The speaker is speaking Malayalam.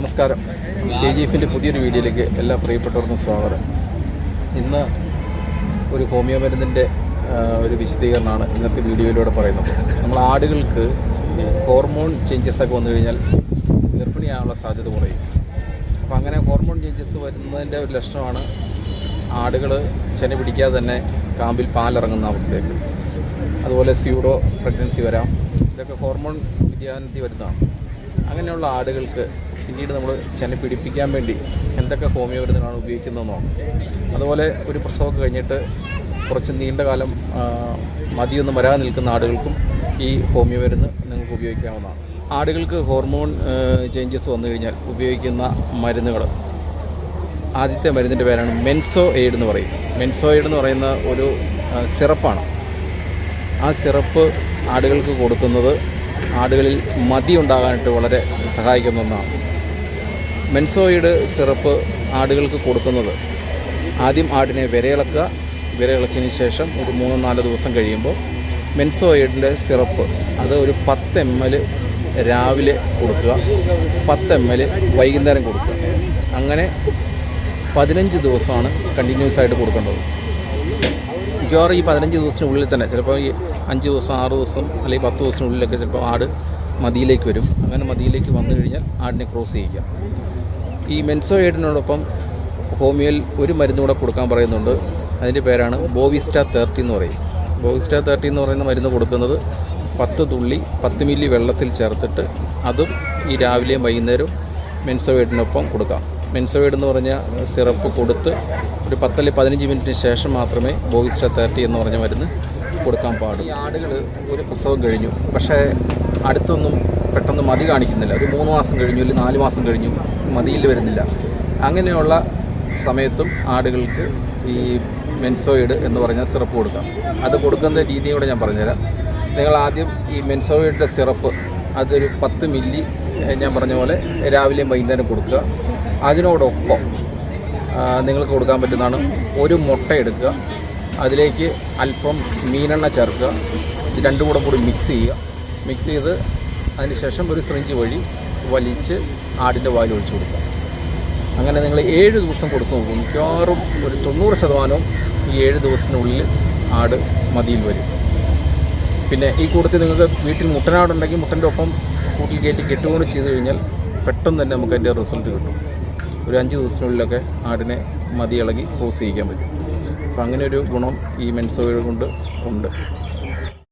നമസ്കാരം. കെ ജി എഫിന്റെ പുതിയൊരു വീഡിയോയിലേക്ക് എല്ലാ പ്രിയപ്പെട്ടവർക്കും സ്വാഗതം. ഇന്ന് ഒരു ഹോമിയോ മരുന്നിന്റെ ഒരു വിശദീകരണമാണ് ഇന്നത്തെ വീഡിയോയിലൂടെ പറയുന്നത്. നമ്മൾ ആടുകൾക്ക് ഹോർമോൺ ചേഞ്ചസ് ഒക്കെ വന്നു കഴിഞ്ഞാൽ ഗർഭിണിയാകാനുള്ള സാധ്യത കുറയും. അപ്പോൾ അങ്ങനെ ഹോർമോൺ ചേഞ്ചസ് വരുന്നതിന്റെ ഒരു ലക്ഷണമാണ് ആടുകൾ ചെന പിടിക്കാതെ തന്നെ കാമ്പിൽ പാലിറങ്ങുന്ന അവസ്ഥയൊക്കെ. അതുപോലെ സ്യൂഡോ പ്രഗ്നൻസി വരാം. ഇതൊക്കെ ഹോർമോൺ വ്യതിയാനത്തിൽ വരുന്നതാണ്. അങ്ങനെയുള്ള ആടുകൾക്ക് പിന്നീട് നമ്മൾ ചെന പിടിപ്പിക്കാൻ വേണ്ടി എന്തൊക്കെ ഹോമിയോ ഉപയോഗിക്കുന്നതെന്നോ അതുപോലെ ഒരു പ്രസവമൊക്കെ കഴിഞ്ഞിട്ട് കുറച്ച് നീണ്ട കാലം മതിയൊന്നും വരാതെ നിൽക്കുന്ന ആടുകൾക്കും ഈ ഹോമിയോ മരുന്ന് നിങ്ങൾക്ക് ഉപയോഗിക്കാവുന്നതാണ്. ആടുകൾക്ക് ഹോർമോൺ ചേഞ്ചസ് വന്നു കഴിഞ്ഞാൽ ഉപയോഗിക്കുന്ന മരുന്നുകൾ ആദ്യത്തെ മരുന്നിന്റെ പേരാണ് മെൻസോ എയ്ഡ് എന്ന് പറയും. മെൻസോ എയ്ഡ് എന്ന് പറയുന്ന ഒരു സിറപ്പാണ്. ആ സിറപ്പ് ആടുകൾക്ക് കൊടുക്കുന്നത് ആടുകളിൽ മതി ഉണ്ടാകാനായിട്ട് വളരെ സഹായിക്കുന്ന ഒന്നാണ്. മെൻസോയിഡ് സിറപ്പ് ആടുകൾക്ക് കൊടുക്കുന്നത്. ആദ്യം ആടിനെ വിരയിളക്കുക. വിരയിളക്കിയതിന് ശേഷം ഒരു മൂന്നോ നാലോ ദിവസം കഴിയുമ്പോൾ മെൻസോയിഡിന്റെ സിറപ്പ് അത് ഒരു പത്ത് എം എൽ രാവിലെ കൊടുക്കുക. പത്ത് എം എൽ വൈകുന്നേരം കൊടുക്കുക. അങ്ങനെ പതിനഞ്ച് ദിവസമാണ് കണ്ടിന്യൂസ് ആയിട്ട് കൊടുക്കേണ്ടത്. മിക്കവാറും ഈ പതിനഞ്ച് ദിവസത്തിനുള്ളിൽ തന്നെ. ചിലപ്പോൾ ഈ അഞ്ച് ദിവസം ആറ് ദിവസം അല്ലെങ്കിൽ പത്ത് ദിവസത്തിനുള്ളിലൊക്കെ ചിലപ്പോൾ ആട് മതിയിലേക്ക് വരും. അങ്ങനെ മതിയിലേക്ക് വന്നു കഴിഞ്ഞാൽ ആടിനെ ക്രോസ് ചെയ്യിക്കാം. ഈ മെൻസോയേഡിനോടൊപ്പം ഹോമിയോയിൽ ഒരു മരുന്ന് കൂടെ കൊടുക്കാൻ പറയുന്നുണ്ട്. അതിന്റെ പേരാണ് ബോവിസ്റ്റ തേർട്ടി എന്ന് പറയും. ബോവിസ്റ്റ തേർട്ടി എന്ന് പറയുന്ന മരുന്ന് കൊടുക്കുന്നത് പത്ത് തുള്ളി പത്ത് മില്ലി വെള്ളത്തിൽ ചേർത്തിട്ട് അതും ഈ രാവിലെയും വൈകുന്നേരവും മെൻസോവേഡിനൊപ്പം കൊടുക്കാം. മെൻസോവേഡ് എന്ന് പറഞ്ഞ സിറപ്പ് കൊടുത്ത് ഒരു പത്തല്ലെ പതിനഞ്ച് മിനിറ്റിന് ശേഷം മാത്രമേ ബോയിസ്റ്റ തേർട്ടി എന്ന് പറഞ്ഞ മരുന്ന് കൊടുക്കാൻ പാടുള്ളൂ. ആടുകൾ ഒരു പ്രസവം കഴിഞ്ഞു. പക്ഷേ അടുത്തൊന്നും പെട്ടെന്ന് മതി കാണിക്കുന്നില്ല. ഒരു മൂന്ന് മാസം കഴിഞ്ഞു അല്ലെങ്കിൽ നാല് മാസം കഴിഞ്ഞു മതിയിൽ വരുന്നില്ല. അങ്ങനെയുള്ള സമയത്തും ആടുകൾക്ക് ഈ മെൻസോയിഡ് എന്ന് പറഞ്ഞ സിറപ്പ് കൊടുക്കാം. അത് കൊടുക്കുന്ന രീതിയും കൂടെ ഞാൻ പറഞ്ഞുതരാം. നിങ്ങൾ ആദ്യം ഈ മെൻസോയിഡിന്റെ സിറപ്പ് അതൊരു പത്ത് മില്ലി ഞാൻ പറഞ്ഞ പോലെ രാവിലെയും വൈകുന്നേരം കൊടുക്കുക. അതിനോടൊപ്പം നിങ്ങൾക്ക് കൊടുക്കാൻ പറ്റുന്നതാണ് ഒരു മുട്ട എടുക്കുക. അതിലേക്ക് അല്പം മീനെണ്ണ ചേർക്കുക. രണ്ടും കൂടെ കൂടി മിക്സ് ചെയ്യുക. മിക്സ് ചെയ്ത് അതിനുശേഷം ഒരു സിറിഞ്ച് വഴി വലിച്ച് ആടിന്റെ വായിൽ ഒഴിച്ചു കൊടുക്കുക. അങ്ങനെ നിങ്ങൾ ഏഴ് ദിവസം കൊടുത്തു നോക്കും. മിക്കവാറും ഒരു തൊണ്ണൂറ് ശതമാനവും ഈ ഏഴ് ദിവസത്തിനുള്ളിൽ ആട് മതിയിൽ വരും. പിന്നെ ഈ കൂട്ടത്തിൽ നിങ്ങൾക്ക് വീട്ടിൽ മുട്ടനാടുണ്ടെങ്കിൽ മുട്ടന്റെ ഒപ്പം കൂട്ടിൽ കയറ്റി കെട്ടുകൊണ്ട് ചെയ്ത് കഴിഞ്ഞാൽ പെട്ടെന്ന് തന്നെ നമുക്ക് അതിന്റെ റിസൾട്ട് കിട്ടും. ഒരു അഞ്ച് ദിവസത്തിനുള്ളിലൊക്കെ ആടിനെ മതി ഇളകി ക്രോസ് ചെയ്യിക്കാൻ പറ്റും. അപ്പം അങ്ങനെ ഒരു ഗുണം ഈ മെൻസോയിൽ കൊണ്ട് ഉണ്ട്.